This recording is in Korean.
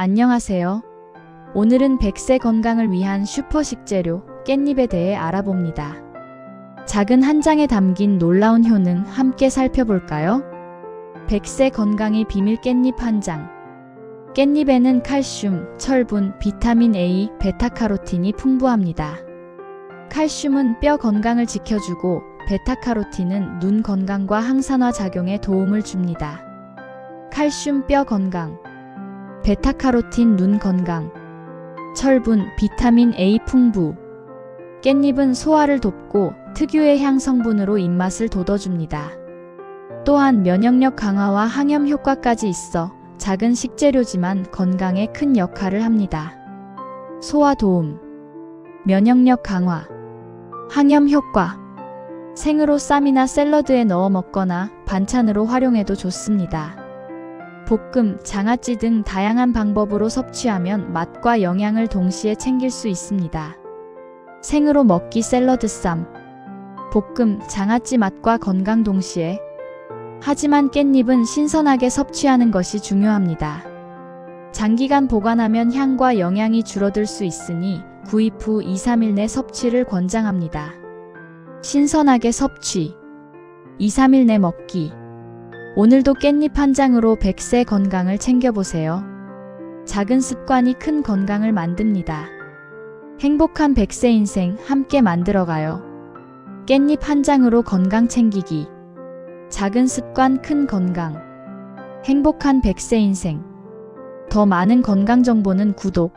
안녕하세요. 오늘은 100세 건강을 위한 슈퍼 식재료 깻잎에 대해 알아봅니다. 작은 한 장에 담긴 놀라운 효능 함께 살펴볼까요? 100세 건강의 비밀 깻잎 한 장. 깻잎에는 칼슘, 철분, 비타민 A, 베타카로틴이 풍부합니다. 칼슘은 뼈 건강을 지켜주고 베타카로틴은 눈 건강과 항산화 작용에 도움을 줍니다. 칼슘 뼈 건강, 베타카로틴 눈 건강, 철분, 비타민 A 풍부. 깻잎은 소화를 돕고 특유의 향 성분으로 입맛을 돋워줍니다. 또한 면역력 강화와 항염 효과까지 있어 작은 식재료지만 건강에 큰 역할을 합니다. 소화 도움, 면역력 강화, 항염 효과. 생으로 쌈이나 샐러드에 넣어 먹거나 반찬으로 활용해도 좋습니다. 볶음, 장아찌 등 다양한 방법으로 섭취하면 맛과 영양을 동시에 챙길 수 있습니다. 생으로 먹기 샐러드 쌈. 볶음, 장아찌 맛과 건강 동시에. 하지만 깻잎은 신선하게 섭취하는 것이 중요합니다. 장기간 보관하면 향과 영양이 줄어들 수 있으니 구입 후 2, 3일 내 섭취를 권장합니다. 신선하게 섭취. 2, 3일 내 먹기. 오늘도 깻잎 한 장으로 100세 건강을 챙겨보세요. 작은 습관이 큰 건강을 만듭니다. 행복한 100세 인생 함께 만들어가요. 깻잎 한 장으로 건강 챙기기. 작은 습관 큰 건강. 행복한 100세 인생. 더 많은 건강 정보는 구독,